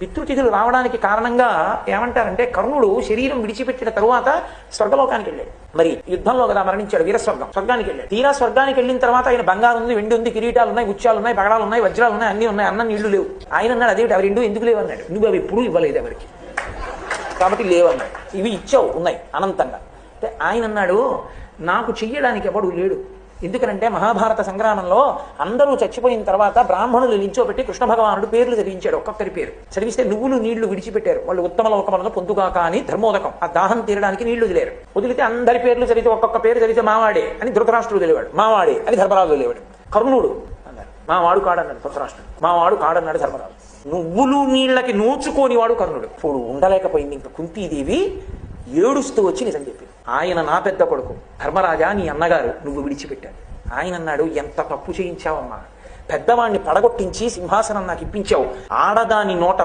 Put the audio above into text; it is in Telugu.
పితృతిథులు రావడానికి కారణంగా ఏమంటారంటే కర్ణుడు శరీరం విడిచిపెట్టిన తరువాత స్వర్గలోకానికి వెళ్ళాడు. మరి యుద్ధంలో కదా మరణించాడు వీరస్వర్గం స్వర్గానికి వెళ్ళాడు. తీరా స్వర్గానికి వెళ్ళిన తర్వాత ఆయన బంగారం ఉంది వెండి ఉంది కిరీటాలు ఉన్నాయి ఉచ్చాలు ఉన్నాయి పగడాలు ఉన్నాయి వజ్రాలు ఉన్నాయి అన్ని ఉన్నాయి అన్న నీళ్ళు లేవు. ఆయన అన్నాడు అదేమిటి అవి రెండు ఎందుకు లేవు? అన్నాడు. నువ్వు అవి ఎప్పుడూ ఇవ్వలేదు ఎవరికి. కాబట్టి లేవన్నాడు ఇవి ఇచ్చావు ఉన్నాయి అనంతంగా. అంటే ఆయన అన్నాడు నాకు చెయ్యడానికి ఎవడు లేడు. ఎందుకనంటే మహాభారత సంగ్రామంలో అందరూ చచ్చిపోయిన తర్వాత బ్రాహ్మణులు నిల్చోబెట్టి కృష్ణ భగవానుడు పేర్లు చదివించాడు ఒక్కొక్కరి పేరు. చదివిస్తే నువ్వులు నీళ్ళు విడిచిపెట్టారు. వాళ్ళు ఉత్తమ లోకములను పొందుగాక అని ధర్మోదకం. ఆ దాహం తీరడానికి నీళ్ళు వదిలేరు. వదిలితే అందరి పేర్లు చదివితే ఒక్కొక్క పేరు చదివితే మావాడే అని ధృతరాష్ట్రుడు తెలివాడు. మావాడే అని ధర్మరాజు తెలివాడు. కర్ణుడు అన్నారు. మా వాడు కాడన్నాడు ధృతరాష్ట్రుడు. మా వాడు కాడన్నాడు ధర్మరాజు. నువ్వులు నీళ్ళకి నోచుకోని వాడు కర్ణుడు. ఇప్పుడు ఉండలేకపోయింది ఇంకా కుంతీదేవి. ఏడుస్తూ వచ్చి నిజం చెప్పింది ఆయన నా పెద్ద కొడుకు ధర్మరాజా నీ అన్నగారు నువ్వు విడిచిపెట్టాడు ఆయన అన్నాడు ఎంత తప్పు చేయించావమ్మా? పెద్దవాణ్ణి పడగొట్టించి సింహాసనం నాకు ఇప్పించావు. ఆడదాని నోట